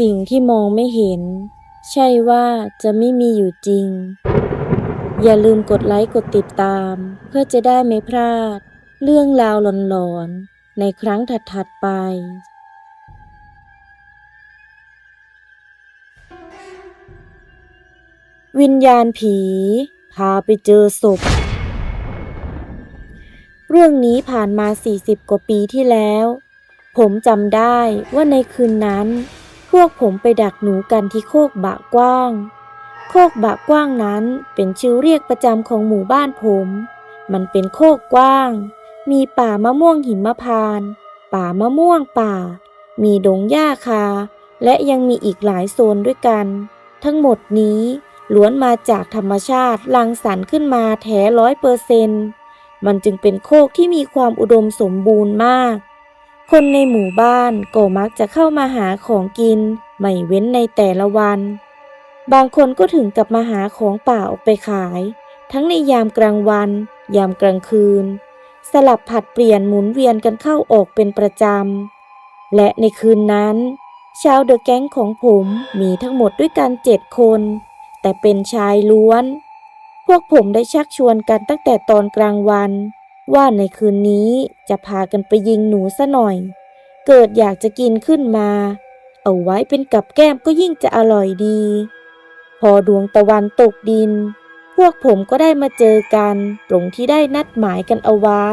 สิ่งที่มองไม่เห็น ใช่ว่าจะไม่มีอยู่จริง อย่าลืมกดไลค์กดติดตาม เพื่อจะได้ไม่พลาด เรื่องราวหลอนๆ ในครั้งถัดๆไปวิญญาณผี พาไปเจอศพ เรื่องนี้ผ่านมา 40 กว่าปีที่แล้ว ผมจำได้ว่าในคืนนั้น พวกผมไปดักหนูกันที่โคกบะกว้าง โคกบะกว้างนั้นเป็นชื่อเรียกประจำของหมู่บ้านผม มันเป็นโคกกว้าง มีป่ามะม่วงหิมพาน ป่ามะม่วงป่า มีดงหญ้าคา และยังมีอีกหลายโซนด้วยกัน ทั้งหมดนี้ล้วนมาจากธรรมชาติรังสรรค์ขึ้นมาแท้ร้อยเปอร์เซนต์มันจึงเป็นโคกที่มีความอุดมสมบูรณ์มาก คนในหมู่บ้านก็มักจะเข้ามาหาของกิน ไม่เว้นในแต่ละวัน บางคนก็ถึงกับมาหาของป่าออกไปขาย ทั้งในยามกลางวัน ยามกลางคืน สลับผัดเปลี่ยนหมุนเวียนกันเข้าออกเป็นประจำ และในคืนนั้น ชาวเดอะแก๊งของผมมีทั้งหมดด้วยกันเจ็ดคน แต่เป็นชายล้วน พวกผมได้ชักชวนกันตั้งแต่ตอนกลางวัน ว่าในคืนนี้จะพากันไปยิงหนูซะหน่อย เกิดอยากจะกินขึ้นมา เอาไว้เป็นกับแก้มก็ยิ่งจะอร่อยดี พอดวงตะวันตกดิน พวกผมก็ได้มาเจอกันตรงที่ได้นัดหมายกันเอาไว้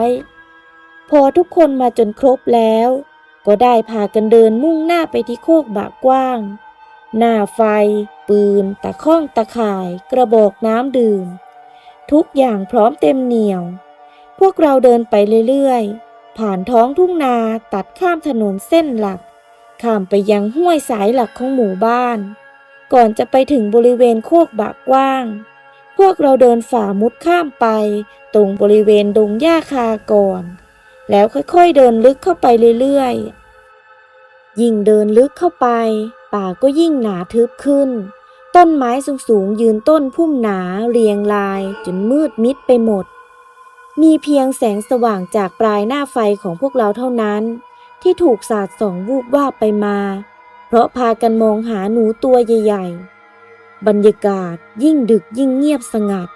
พอทุกคนมาจนครบแล้ว ก็ได้พากันเดินมุ่งหน้าไปที่โคกบะกว้าง หน้าไฟ ปืน ตะข้องตะข่าย กระบอกน้ำดื่ม ทุกอย่างพร้อมเต็มเหนียว พวกเราเดินไปเรื่อยๆ ผ่านท้องทุ่งนาตัดข้ามถนนเส้นหลัก ข้ามไปยังห้วยสายหลักของหมู่บ้าน ก่อนจะไปถึงบริเวณโคกบะกว้าง พวกเราเดินฝ่ามุดข้ามไป ตรงบริเวณดงหญ้าคาก่อน แล้วค่อยๆเดินลึกเข้าไปเรื่อยๆ ยิ่งเดินลึกเข้าไป ป่าก็ยิ่งหนาทึบขึ้น ต้นไม้สูงๆยืนต้นพุ่มหนาเรียงรายจนมืดมิดไปหมด มีเพียงแสงสว่างจากปลายหน้าไฟของพวกเราเท่านั้น ที่ถูกสาดส่องวูบวาบไปมา เพราะพากันมองหาหนูตัวใหญ่ๆ บรรยากาศยิ่งดึกยิ่งเงียบสงัด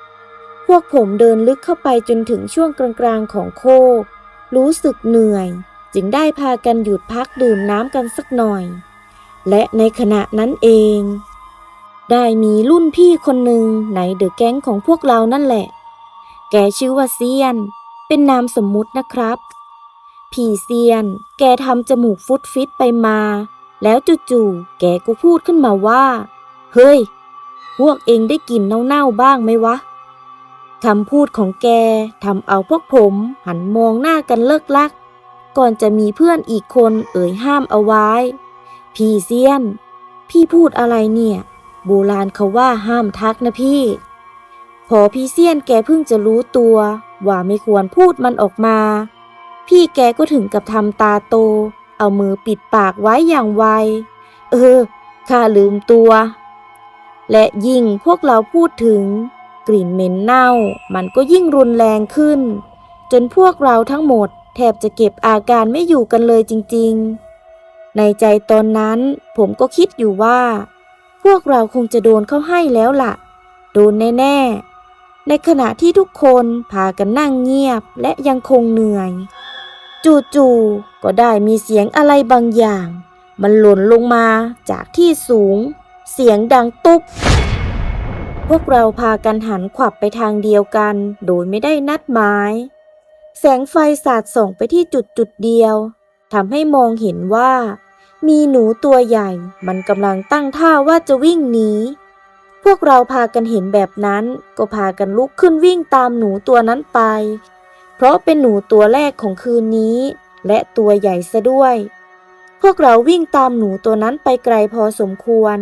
พวกผมเดินลึกเข้าไปจนถึงช่วงกลางๆของโคก รู้สึกเหนื่อย จึงได้พากันหยุดพักดื่มน้ำกันสักหน่อย และในขณะนั้นเอง ได้มีรุ่นพี่คนหนึ่งในเดอะแก๊งของพวกเรานั่นแหละ แกชื่อว่าเซียน เป็นนามสมมุตินะครับพีเซียน แกทำจมูกฟุตฟิตไปมา แล้วจู่ๆ แกก็พูดขึ้นมาว่า เฮ้ย พวกเองได้กลิ่นเน่าๆบ้างไหมวะ คำพูดของแกทำเอาพวกผมหันมองหน้ากันเลิกลัก ก่อนจะมีเพื่อนอีกคนเอ่ยห้ามเอาไว้ พี่เซียน พี่พูดอะไรเนี่ย โบราณเขาว่าห้ามทักนะพี่ พอพี่เซียนแกเพิ่งจะรู้ตัว ว่าไม่ควรพูดมันออกมา พี่แกก็ถึงกับทำตาโต เอามือปิดปากไว้อย่างไว เออข้าลืมตัว และยิ่งพวกเราพูดถึง กลิ่นเหม็นเน่า มันก็ยิ่งรุนแรงขึ้น จนพวกเราทั้งหมด แทบจะเก็บอาการไม่อยู่กันเลยจริง ๆ ในใจตอนนั้นผมก็คิดอยู่ว่า พวกเราคงจะโดนเข้าให้แล้วล่ะ โดนแน่ ๆ ในขณะที่ทุกคนพากันนั่งเงียบและยังคงเหนื่อย จู่ๆก็ได้มีเสียงอะไรบางอย่าง มันหล่นลงมาจากที่สูง เสียงดังตุ๊บพวกเราพากันหันขวับไปทางเดียวกัน โดยไม่ได้นัดหมาย แสงไฟสาดส่องไปที่จุดจุดเดียวทำให้มองเห็นว่า มีหนูตัวใหญ่ มันกำลังตั้งท่าว่าจะวิ่งหนี พวกเราพากันเห็นแบบนั้น ก็พากันลุกขึ้นวิ่งตามหนูตัวนั้นไป เพราะเป็นหนูตัวแรกของคืนนี้ และตัวใหญ่ซะด้วย พวกเราวิ่งตามหนูตัวนั้นไปไกลพอสมควร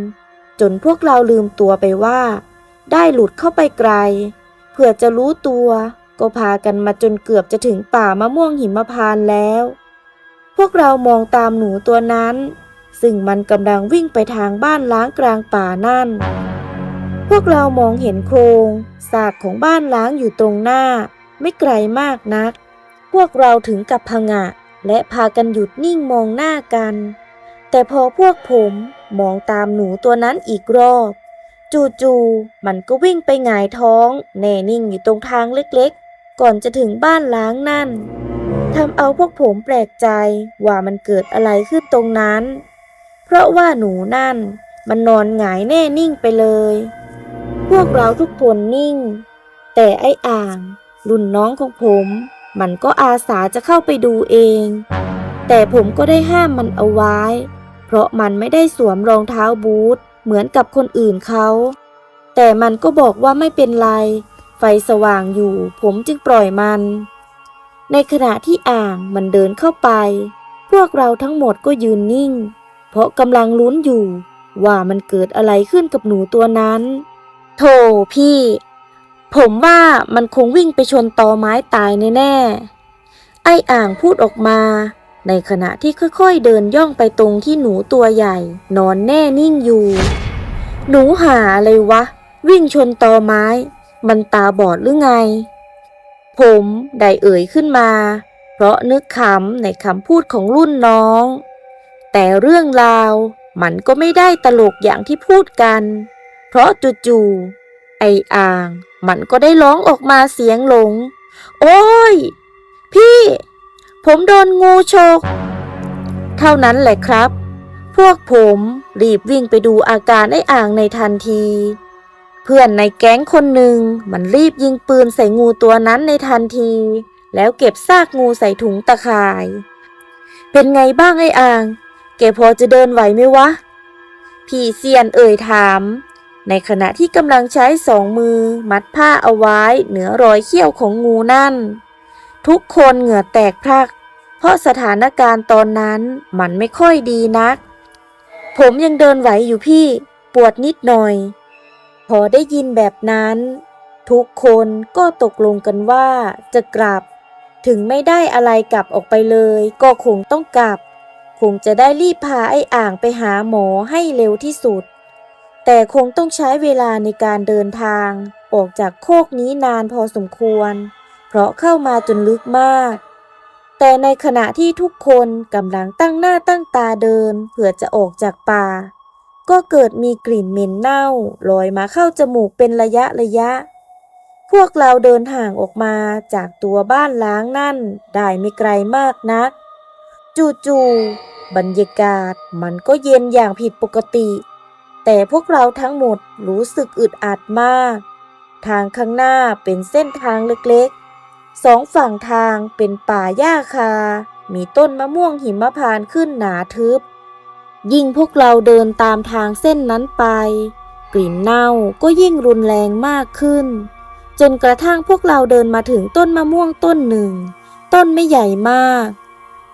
จนพวกเราลืมตัวไปว่า ได้หลุดเข้าไปไกล เพื่อจะรู้ตัว ก็พากันมาจนเกือบจะถึงป่ามะม่วงหิมพานแล้ว พวกเรามองตามหนูตัวนั้น ซึ่งมันกำลังวิ่งไปทางบ้านล้างกลางป่านั่น พวกเรามองเห็นโครงซากของบ้านล้างอยู่ตรงหน้า ไม่ไกลมากนัก พวกเราถึงกับพงะ และพากันหยุดนิ่งมองหน้ากัน แต่พอพวกผมมองตามหนูตัวนั้นอีกรอบ จู่ๆมันก็วิ่งไปหงายท้อง แน่นิ่งอยู่ตรงทางเล็กๆ ก่อนจะถึงบ้านล้างนั่นทำเอาพวกผมแปลกใจว่ามันเกิดอะไรขึ้นตรงนั้น เพราะว่าหนูนั่น มันนอนหงายแน่นิ่งไปเลย พวกเราทุกคนนิ่ง แต่ไอ้อ่าง รุ่นน้องของผม มันก็อาสาจะเข้าไปดูเอง แต่ผมก็ได้ห้ามมันเอาไว้ เพราะมันไม่ได้สวมรองเท้าบูทเหมือนกับคนอื่นเขา แต่มันก็บอกว่าไม่เป็นไร ไฟสว่างอยู่ ผมจึงปล่อยมัน ในขณะที่อ่างมันเดินเข้าไป พวกเราทั้งหมดก็ยืนนิ่ง เพราะกำลังลุ้นอยู่ ว่ามันเกิดอะไรขึ้นกับหนูตัวนั้น โธ่พี่ ผมว่ามันคงวิ่งไปชนตอไม้ตายแน่ๆ ไอ้อ่างพูดออกมา ในขณะที่ค่อยๆเดินย่องไปตรงที่หนูตัวใหญ่ นอนแน่นิ่งอยู่ หนูหาอะไรวะ วิ่งชนตอไม้ มันตาบอดหรือไง ผมได้เอ่ยขึ้นมา เพราะนึกขำในคำพูดของรุ่นน้อง แต่เรื่องราวมันก็ไม่ได้ตลกอย่างที่พูดกัน เพราะจู่ๆไอ้อ่าง มันก็ได้ร้องออกมาเสียงหลง โอ้ย พี่ ผมโดนงูฉก เท่านั้นแหละครับ พวกผมรีบวิ่งไปดูอาการไอ้อ่างในทันที เพื่อนในแก๊งคนหนึ่งมันรีบยิงปืนใส่งูตัวนั้นในทันที แล้วเก็บซากงูใส่ถุงตะข่าย เป็นไงบ้างไอ้อ่าง แกพอจะเดินไหวไหมวะ พี่เซียนเอ่ยถาม ในขณะที่กำลังใช้สองมือมัดผ้าเอาไว้เหนือรอยเขี้ยวของงูนั่น ทุกคนเหงื่อแตกพรัก เพราะสถานการณ์ตอนนั้นมันไม่ค่อยดีนัก ผมยังเดินไหวอยู่พี่ ปวดนิดหน่อย พอได้ยินแบบนั้น ทุกคนก็ตกลงกันว่าจะกลับ ถึงไม่ได้อะไรกลับออกไปเลย ก็คงต้องกลับ คงจะได้รีบพาไอ้อ่างไปหาหมอให้เร็วที่สุด แต่คงต้องใช้เวลาในการเดินทาง ออกจากโคกนี้นานพอสมควร เพราะเข้ามาจนลึกมาก แต่ในขณะที่ทุกคนกำลังตั้งหน้าตั้งตาเดินเพื่อจะออกจากป่า ก็เกิดมีกลิ่นเหม็นเน่าลอยมาเข้าจมูกเป็นระยะระยะ พวกเราเดินห่างออกมาจากตัวบ้านล้างนั่นได้ไม่ไกลมากนัก จู่ๆบรรยากาศมันก็เย็นอย่างผิดปกติ แต่พวกเราทั้งหมดรู้สึกอึดอัดมาก ทางข้างหน้าเป็นเส้นทางเล็กๆ สองฝั่งทางเป็นป่าหญ้าคา มีต้นมะม่วงหิมพานต์ขึ้นหนาทึบ ยิ่งพวกเราเดินตามทางเส้นนั้นไป กลิ่นเน่าก็ยิ่งรุนแรงมากขึ้น จนกระทั่งพวกเราเดินมาถึงต้นมะม่วงต้นหนึ่ง ต้นไม่ใหญ่มาก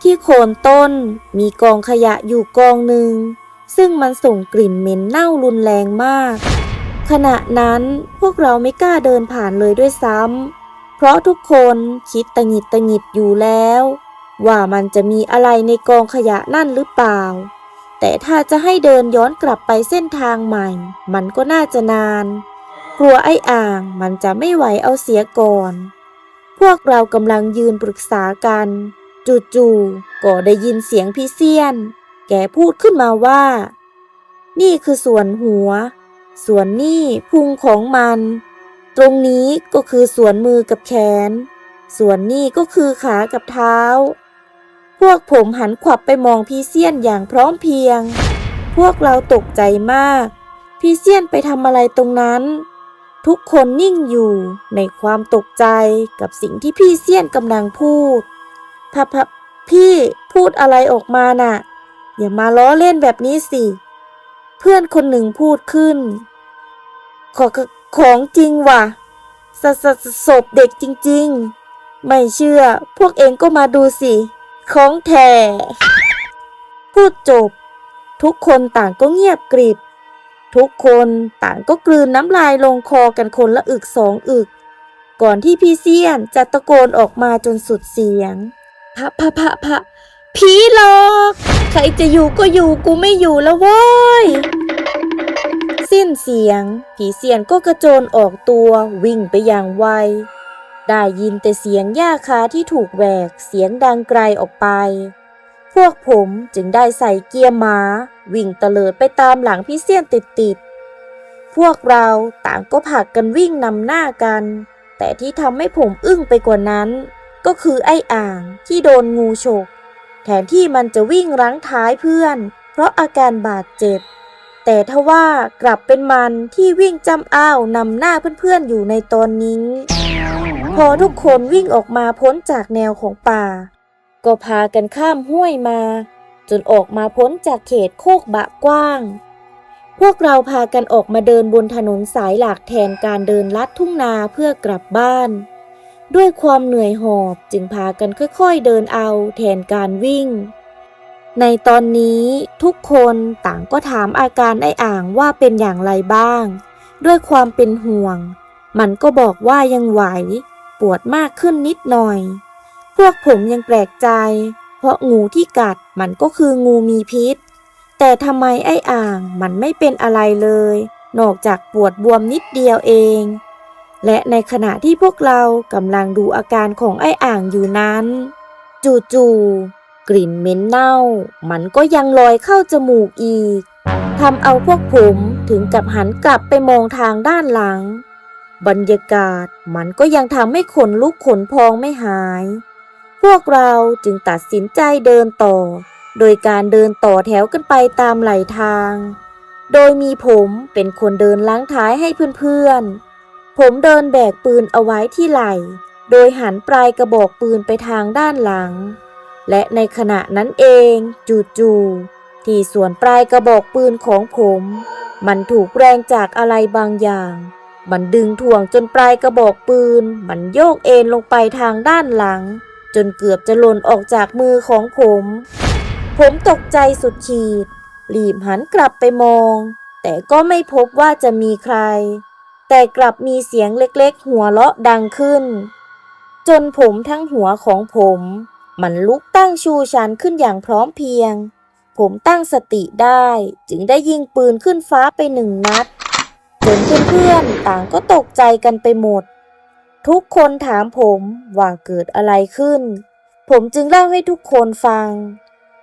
ที่โคนต้นมีกองขยะอยู่กองหนึ่ง ซึ่งมันส่งกลิ่นเหม็นเน่ารุนแรงมาก ขณะนั้นพวกเราไม่กล้าเดินผ่านเลยด้วยซ้ำเพราะทุกคนคิดตะหงิดตะหงิดอยู่แล้ว ว่ามันจะมีอะไรในกองขยะนั่นหรือเปล่า แต่ถ้าจะให้เดินย้อนกลับไปเส้นทางใหม่ มันก็น่าจะนาน กลัวไอ้อ่างมันจะไม่ไหวเอาเสียก่อน พวกเรากำลังยืนปรึกษากัน จู่ๆก็ได้ยินเสียงพี่เซียน แกพูดขึ้นมาว่า นี่คือส่วนหัว ส่วนนี่พุงของมัน ตรงนี้ก็คือส่วนมือกับแขน ส่วนนี่ก็คือขากับเท้า พวกผมหันขวับไปมองพี่เซียนอย่างพร้อมเพรียง พวกเราตกใจมาก พี่เซียนไปทำอะไรตรงนั้น ทุกคนนิ่งอยู่ในความตกใจกับสิ่งที่พี่เซียนกำลังพูดพะพะพี่พูดอะไรออกมาน่ะ อย่ามาล้อเล่นแบบนี้สิ เพื่อนคนหนึ่งพูดขึ้น ขอของจริงว่ะสสสศพเด็กจริง ๆ ไม่เชื่อพวกเองก็มาดูสิ ของแท้พูดจบ ทุกคนต่างก็เงียบกริบ ทุกคนต่างก็กลืนน้ำลายลงคอกันคนละอึกสองอึก ก่อนที่พี่เซียนจะตะโกนออกมาจนสุดเสียงพระพระพระพระ ผีหลอก ใครจะอยู่ก็อยู่กูไม่อยู่แล้วเว้ย สิ้นเสียง ผีเซียนก็กระโจนออกตัววิ่งไปอย่างไว ได้ยินแต่เสียงหญ้าคาที่ถูกแหวกเสียงดังไกลออกไป พวกผมจึงได้ใส่เกียร์ม้า วิ่งเตลิดไปตามหลังพี่เซียนติดๆ พวกเราต่างก็ผลักกันวิ่งนำหน้ากัน แต่ที่ทำให้ผมอึ้งไปกว่านั้น ก็คือไอ้อ่างที่โดนงูฉก แทนที่มันจะวิ่งรั้งท้ายเพื่อน เพราะอาการบาดเจ็บ แต่ทว่ากลับเป็นมันที่วิ่งจำอ้าวนำหน้าเพื่อนๆอยู่ในตอนนี้ พอทุกคนวิ่งออกมาพ้นจากแนวของป่า ก็พากันข้ามห้วยมา จนออกมาพ้นจากเขตโคกบะกว้าง พวกเราพากันออกมาเดินบนถนนสายหลักแทนการเดินลัดทุ่งนาเพื่อกลับบ้าน ด้วยความเหนื่อยหอบจึงพากันค่อยๆเดินเอาแทนการวิ่ง ในตอนนี้ทุกคนต่างก็ถามอาการไอ้อ่างว่าเป็นอย่างไรบ้าง ด้วยความเป็นห่วง มันก็บอกว่ายังไหว ปวดมากขึ้นนิดหน่อย พวกผมยังแปลกใจ เพราะงูที่กัดมันก็คืองูมีพิษ แต่ทำไมไอ้อ่างมันไม่เป็นอะไรเลย นอกจากปวดบวมนิดเดียวเอง และในขณะที่พวกเรากำลังดูอาการของไอ้อ่างอยู่นั้น จู่ๆกลิ่นเหม็นเน่า มันก็ยังลอยเข้าจมูกอีกทำเอาพวกผมถึงกับหันกลับไปมองทางด้านหลัง บรรยากาศมันก็ยังทำให้ขนลุกขนพองไม่หาย พวกเราจึงตัดสินใจเดินต่อ โดยการเดินต่อแถวกันไปตามไหลทาง โดยมีผมเป็นคนเดินล้างท้ายให้เพื่อนๆ ผมเดินแบกปืนเอาไว้ที่ไหล่ โดยหันปลายกระบอกปืนไปทางด้านหลัง และในขณะนั้นเองจู่ๆที่ส่วนปลายกระบอกปืนของผม มันถูกแรงจากอะไรบางอย่าง มันดึงถ่วงจนปลายกระบอกปืน มันโยกเอ็นลงไปทางด้านหลัง จนเกือบจะหล่นออกจากมือของผม ผมตกใจสุดขีดรีบหันกลับไปมอง แต่ก็ไม่พบว่าจะมีใคร แต่กลับมีเสียงเล็กๆ หัวเราะดังขึ้น จนผมทั้งหัวของผม มันลุกตั้งชูชันขึ้นอย่างพร้อมเพรียง ผมตั้งสติได้ จึงได้ยิงปืนขึ้นฟ้าไปหนึ่งนัดจนเพื่อนๆต่างก็ตกใจกันไปหมด ทุกคนถามผมว่าเกิดอะไรขึ้น ผมจึงเล่าให้ทุกคนฟัง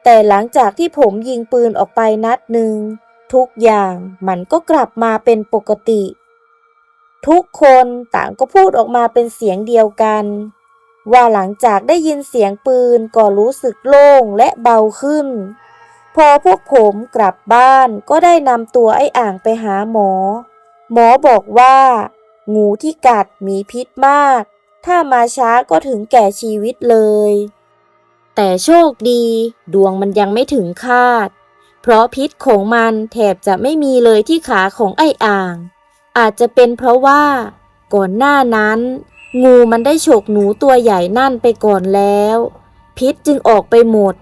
แต่หลังจากที่ผมยิงปืนออกไปนัดหนึ่งทุกอย่างมันก็กลับมาเป็นปกติ ทุกคนต่างก็พูดออกมาเป็นเสียงเดียวกัน ว่าหลังจากได้ยินเสียงปืนก็รู้สึกโล่งและเบาขึ้น พอพวกผมกลับบ้านก็ได้นำตัวไอ้อ่างไปหาหมอ หมอบอกว่า งูที่กัดมีพิษมาก ถ้ามาช้าก็ถึงแก่ชีวิตเลย แต่โชคดีดวงมันยังไม่ถึงคาด เพราะพิษของมันแทบจะไม่มีเลยที่ขาของไอ้อ่าง อาจจะเป็นเพราะว่า ก่อนหน้านั้น งูมันได้ฉกหนูตัวใหญ่นั่นไปก่อนแล้ว พิษจึงออกไปหมด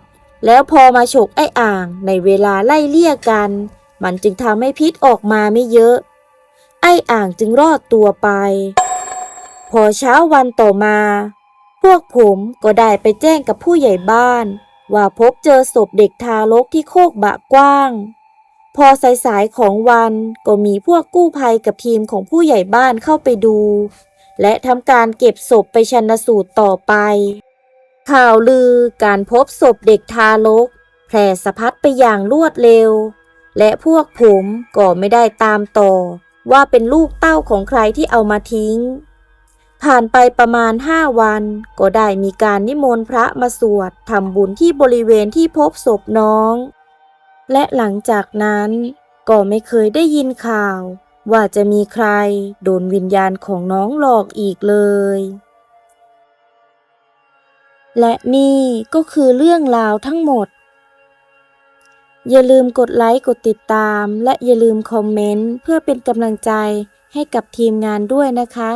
แล้วพอมาฉกไอ้อ่างในเวลาไล่เลี่ยกัน มันจึงทำให้พิษออกมาไม่เยอะ ไอ้อ่างจึงรอดตัวไป พอเช้าวันต่อมา พวกผมก็ได้ไปแจ้งกับผู้ใหญ่บ้าน ว่าพบเจอศพเด็กทารกที่โคกบะกว้าง พอสายๆของวันก็มีพวกกู้ภัยกับทีมของผู้ใหญ่บ้านเข้าไปดู และทำการเก็บศพไปชันสูตรต่อไป ข่าวลือการพบศพเด็กทารกแพร่สะพัดไปอย่างรวดเร็ว และพวกผมก็ไม่ได้ตามต่อ ว่าเป็นลูกเต้าของใครที่เอามาทิ้ง ผ่านไปประมาณห้าวัน ก็ได้มีการนิมนต์พระมาสวดทำบุญที่บริเวณที่พบศพน้อง และหลังจากนั้นก็ไม่เคยได้ยินข่าว ว่าจะมีใครโดนวิญญาณของน้องหลอกอีกเลย และนี่ก็คือเรื่องราวทั้งหมด อย่าลืมกดไลค์กดติดตาม และอย่าลืมคอมเมนต์เพื่อเป็นกำลังใจให้กับทีมงานด้วยนะคะ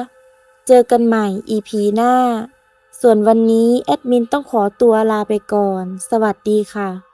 เจอกันใหม่ EP หน้า ส่วนวันนี้แอดมินต้องขอตัวลาไปก่อน สวัสดีค่ะ